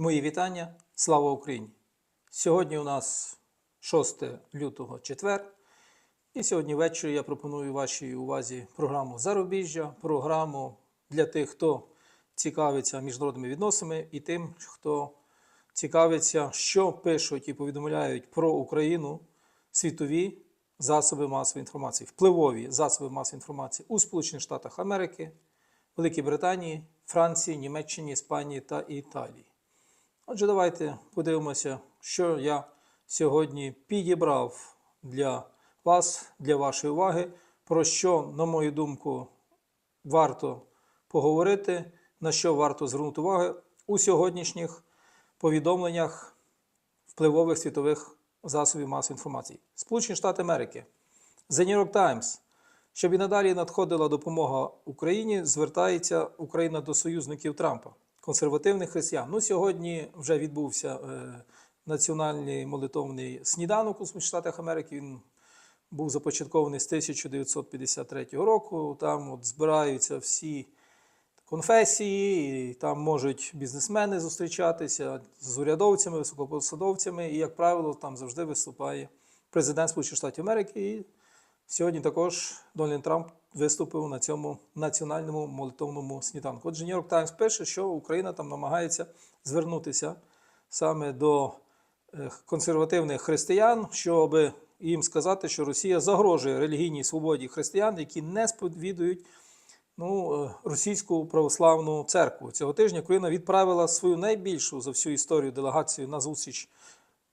Мої вітання. Слава Україні! Сьогодні у нас 6 лютого четвер. І сьогодні ввечері я пропоную вашій увазі програму Зарубіжжя, програму для тих, хто цікавиться міжнародними відносинами, і тим, хто цікавиться, що пишуть і повідомляють про Україну світові засоби масової інформації, впливові засоби масової інформації у Сполучених Штатах Америки, Великій Британії, Франції, Німеччині, Іспанії та Італії. Отже, давайте подивимося, що я сьогодні підібрав для вас, для вашої уваги, про що, на мою думку, варто поговорити, на що варто звернути увагу у сьогоднішніх повідомленнях впливових світових засобів масової інформації. Сполучені Штати Америки, The New York Times. Щоб і надалі надходила допомога Україні, звертається Україна до союзників Трампа, консервативних християн. Ну, сьогодні вже відбувся е, національний молитовний сніданок у Америки. Він був започаткований з 1953 року. Там от збираються всі конфесії, і там можуть бізнесмени зустрічатися з урядовцями, високопосадовцями. І, як правило, там завжди виступає президент Сполучених Штатів Америки. І сьогодні також Дональд Трамп виступив на цьому національному молитовному сніданку. Отже, York Times пише, що Україна там намагається звернутися саме до е, консервативних християн, щоб їм сказати, що Росія загрожує релігійній свободі християн, які не сповідують ну, е, російську православну церкву. Цього тижня Україна відправила свою найбільшу за всю історію делегацію на зустріч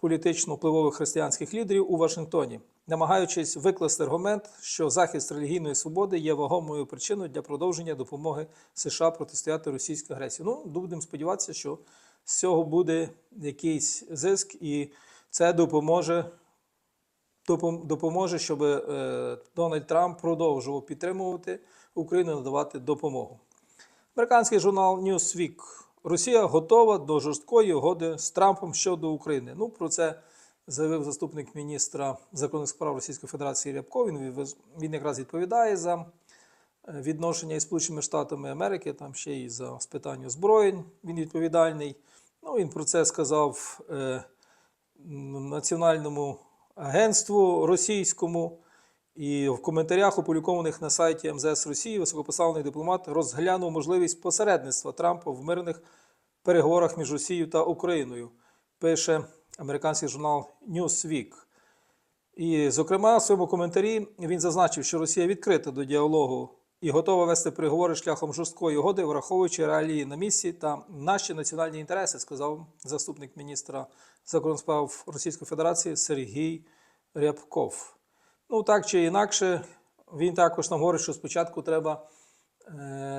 політично впливових християнських лідерів у Вашингтоні, намагаючись викласти аргумент, що захист релігійної свободи є вагомою причиною для продовження допомоги США протистояти російській агресії. Ну, будемо сподіватися, що з цього буде якийсь зиск, і це допоможе допоможе, щоб е, Дональд Трамп продовжував підтримувати Україну, надавати допомогу. Американський журнал Newsweek. Росія готова до жорсткої угоди з Трампом щодо України. Ну, про це заявив заступник міністра закордонних справ Російської Федерації Рябков. Він, він якраз відповідає за е, відношення із Сполученими Штатами Америки, там ще й за спитання озброєнь. Він відповідальний. Ну, він про це сказав е, національному агентству російському. І в коментарях, опублікованих на сайті МЗС Росії, високопоставлений дипломат розглянув можливість посередництва Трампа в мирних переговорах між Росією та Україною, пише американський журнал Newsweek. І, зокрема, в своєму коментарі він зазначив, що Росія відкрита до діалогу і готова вести переговори шляхом жорсткої угоди, враховуючи реалії на місці та наші національні інтереси, сказав заступник міністра закордонних справ Російської Федерації Сергій Рябков. Ну, так чи інакше, він також нам говорить, що спочатку треба е,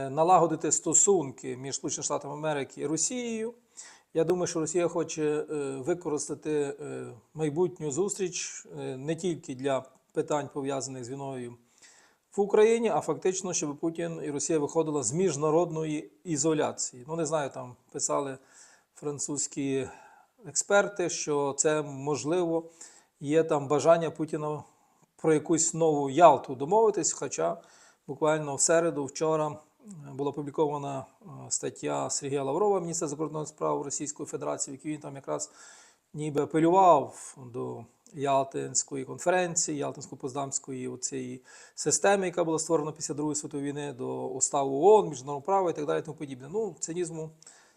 налагодити стосунки між Сполученими Штатами Америки і Росією. Я думаю, що Росія хоче е, використати е, майбутню зустріч не тільки для питань, пов'язаних з війною в Україні, а фактично, щоб Путін і Росія виходила з міжнародної ізоляції. Ну, не знаю, там писали французькі експерти, що це можливо є там бажання Путіна про якусь нову Ялту домовитись. Хоча буквально в середу, вчора е, була опублікована е, стаття Сергія Лаврова, міністра закордонних справ Російської Федерації, в якій він там якраз ніби апелював до Ялтинської конференції, Ялтинсько-Поздамської цієї системи, яка була створена після Другої світової війни, до уставу ООН, міжнародного права і так далі. Тому подібне. Ну, цинізму,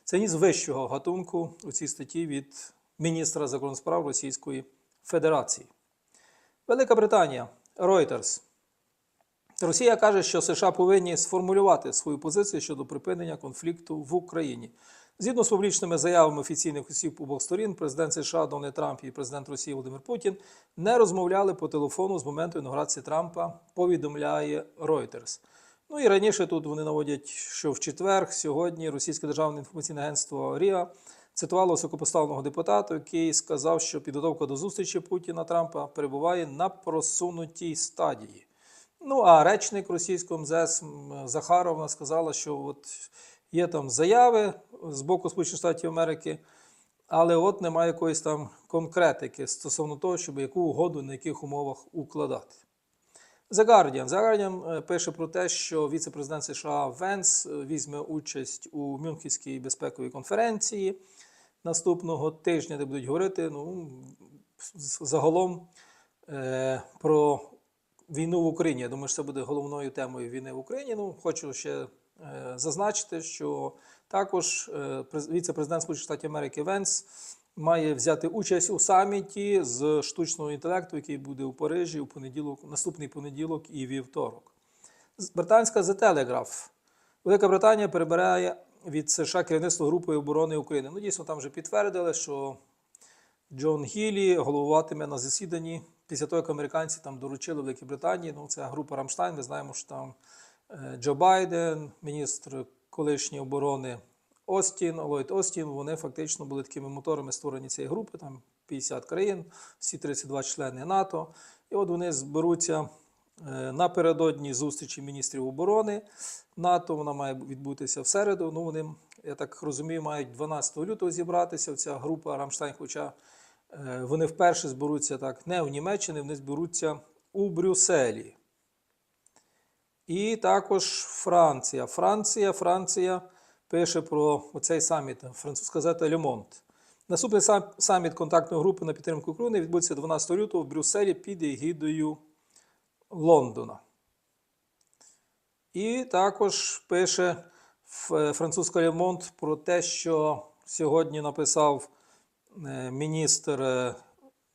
цинізм вищого гатунку у цій статті від міністра закордонних справ Російської Федерації. Велика Британія, Reuters. Росія каже, що США повинні сформулювати свою позицію щодо припинення конфлікту в Україні. Згідно з публічними заявами офіційних осіб обох сторін, президент США Дональд Трамп і президент Росії Володимир Путін не розмовляли по телефону з моменту інаугурації Трампа, повідомляє Reuters. Ну і раніше тут вони наводять, що в четвер, сьогодні, Російське державне інформаційне агентство РІА цитувало високопоставленого депутата, який сказав, що підготовка до зустрічі Путіна Трампа перебуває на просунутій стадії. Ну а речник російського МЗС м, Захаровна сказала, що от є там заяви з боку Сполучених Штатів Америки, але от немає якоїсь там конкретики стосовно того, щоб яку угоду на яких умовах укладати. The Guardian. The Guardian е, пише про те, що віце-президент США Венс е, візьме участь у Мюнхенській безпековій конференції. наступного тижня, де будуть говорити ну, загалом е, про війну в Україні. Я думаю, що це буде головною темою війни в Україні. Ну, хочу ще е, зазначити, що також е, віце-президент Сполучених Штатів Америки Венс має взяти участь у саміті з штучного інтелекту, який буде у Парижі у понеділок, наступний понеділок і вівторок. Британська The Telegraph. Велика Британія перебирає від США керівництво групи оборони України. Ну, дійсно, там вже підтвердили, що Джон Гілі головуватиме на засіданні після того, як американці там доручили Великій Британії. Ну, це група Рамштайн. Ми знаємо, що там е, Джо Байден, міністр колишньої оборони Остін, Ллойд Остін. Вони фактично були такими моторами створення цієї групи. Там 50 країн, всі 32 члени НАТО. І от вони зберуться е, напередодні зустрічі міністрів оборони НАТО. Вона має відбутися в середу. Ну, вони, я так розумію, мають 12 лютого зібратися. Ця група Рамштайн, хоча е, вони вперше зберуться так не в Німеччині, вони зберуться у Брюсселі. І також Франція. Франція, Франція пише про оцей саміт, французька газета Le. Наступний саміт контактної групи на підтримку України відбудеться 12 лютого в Брюсселі під егідою Лондона. І також пише французька Le Monde про те, що сьогодні написав е, міністр е,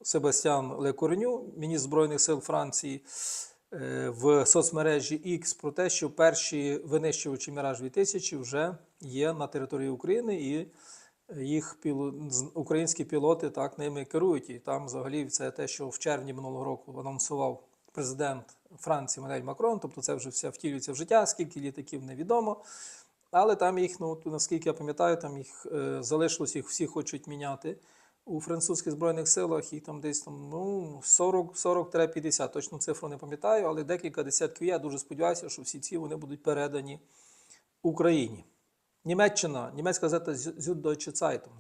Себастьян Лекорню, міністр Збройних сил Франції, е, в соцмережі X про те, що перші винищувачі Міраж 2000 вже є на території України і їх піло- українські пілоти так ними керують. І там взагалі це те, що в червні минулого року анонсував президент Франції Манель Макрон, тобто це вже все втілюється в життя, скільки літаків невідомо. Але там їх, ну наскільки я пам'ятаю, там їх е, залишилось, їх всі хочуть міняти у французьких збройних силах, і там десь там ну 40 40-50, точну цифру не пам'ятаю, але декілька десятків. Я дуже сподіваюся, що всі ці вони будуть передані Україні. Німеччина, німецька газета Süddeutsche Zeitung.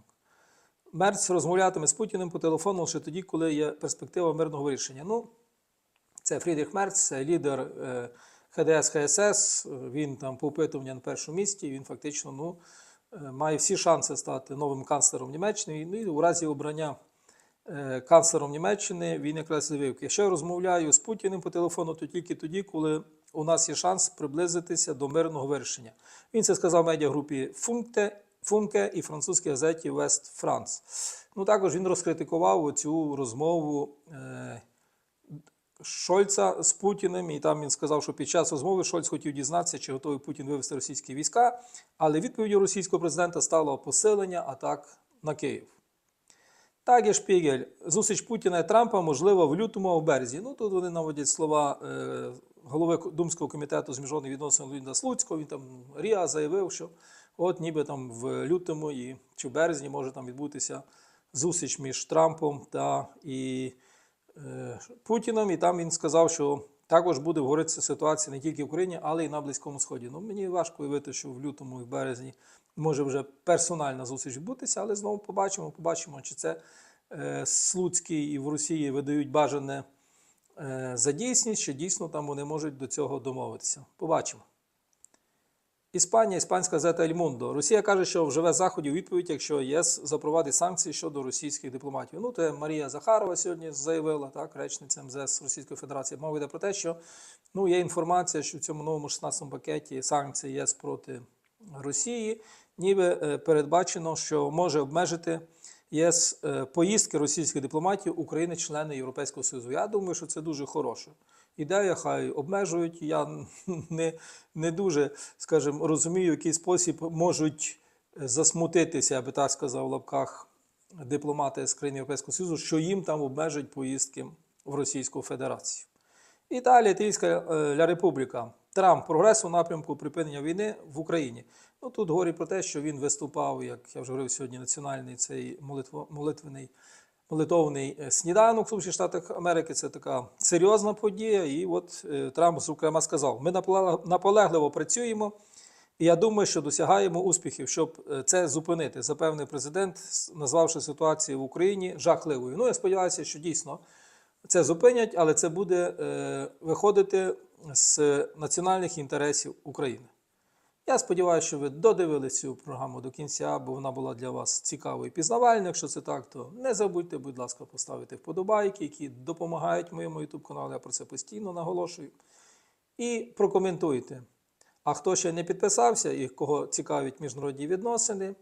Мерц розмовлятиме з Путіним по телефону лише тоді, коли є перспектива мирного вирішення. Ну, це Фрідріх Мерц, це лідер е, ХДС ХСС. Він там по опитуванню на першому місці. Він фактично ну, е, має всі шанси стати новим канцлером Німеччини. Ну, і у разі обрання канцлером Німеччини він якраз заявив, якщо я розмовляю з Путіним по телефону, то тільки тоді, коли у нас є шанс приблизитися до мирного вирішення. Він це сказав медіагрупі Функте. Функе і французькій газеті Вест Франс. Ну також він розкритикував цю розмову е, Шольца з Путіним, і там він сказав, що під час розмови Шольц хотів дізнатися, чи готовий Путін вивести російські війська, але відповіддю російського президента стало посилення атак на Київ. Так, є Шпігель. Зустріч Путіна і Трампа можлива в лютому, а в березні. Ну тут вони наводять слова е, голови Думського комітету з міжнародних відносин Леоніда Слуцького. Він там Ріа заявив, що от ніби там в лютому і чи в березні може там відбутися зустріч між Трампом та і е, Путіном. І там він сказав, що також буде говоритися ситуація не тільки в Україні, але й на Близькому Сході. Ну мені важко уявити, що в лютому і в березні може вже персональна зустріч відбутися, але знову побачимо, побачимо, чи це е, Слуцький і в Росії видають бажане е, за дійсність, чи дійсно там вони можуть до цього домовитися. Побачимо. Іспанія, іспанська газета «Ель Мундо». Росія каже, що вживе заходів відповідь, якщо ЄС запровадить санкції щодо російських дипломатів. Ну, це Марія Захарова сьогодні заявила, так, речниця МЗС Російської Федерації. Мова йде про те, що ну, є інформація, що в цьому новому 16 пакеті санкцій ЄС проти Росії, ніби е, передбачено, що може обмежити ЄС е, поїздки російських дипломатів України, члени Європейського Союзу. Я думаю, що це дуже хороше. Ідея, хай обмежують. Я не, не дуже, скажімо, розумію, в який спосіб можуть засмутитися, я би так сказав, в лапках дипломати з країн Європейського Союзу, що їм там обмежують поїздки в Російську Федерацію. Італія, Італійська е, Ля Републіка. Трамп прогрес у напрямку припинення війни в Україні. Ну тут говорить про те, що він виступав, як я вже говорив сьогодні, національний цей молитво, молитвений молитовний е, сніданок в Сполучених Штатах Америки. Це така серйозна подія. І от е, Трамп зокрема сказав: ми наполегливо працюємо. І я думаю, що досягаємо успіхів, щоб е, це зупинити, запевнив президент, назвавши ситуацію в Україні жахливою. Ну, я сподіваюся, що дійсно це зупинять, але це буде е, виходити з національних інтересів України. Я сподіваюся, що ви додивились цю програму до кінця, бо вона була для вас цікавою і пізнавальною. Якщо це так, то не забудьте, будь ласка, поставити вподобайки, які допомагають моєму YouTube каналу. Я про це постійно наголошую. І прокоментуйте. А хто ще не підписався і кого цікавить міжнародні відносини,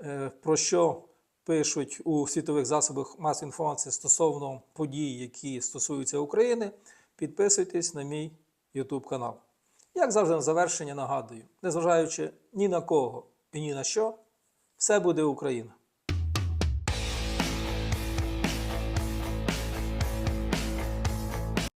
е, про що пишуть у світових засобах масової інформації стосовно подій, які стосуються України, підписуйтесь на мій YouTube канал. Як завжди, на завершення нагадую, незважаючи ні на кого і ні на що, все буде Україна.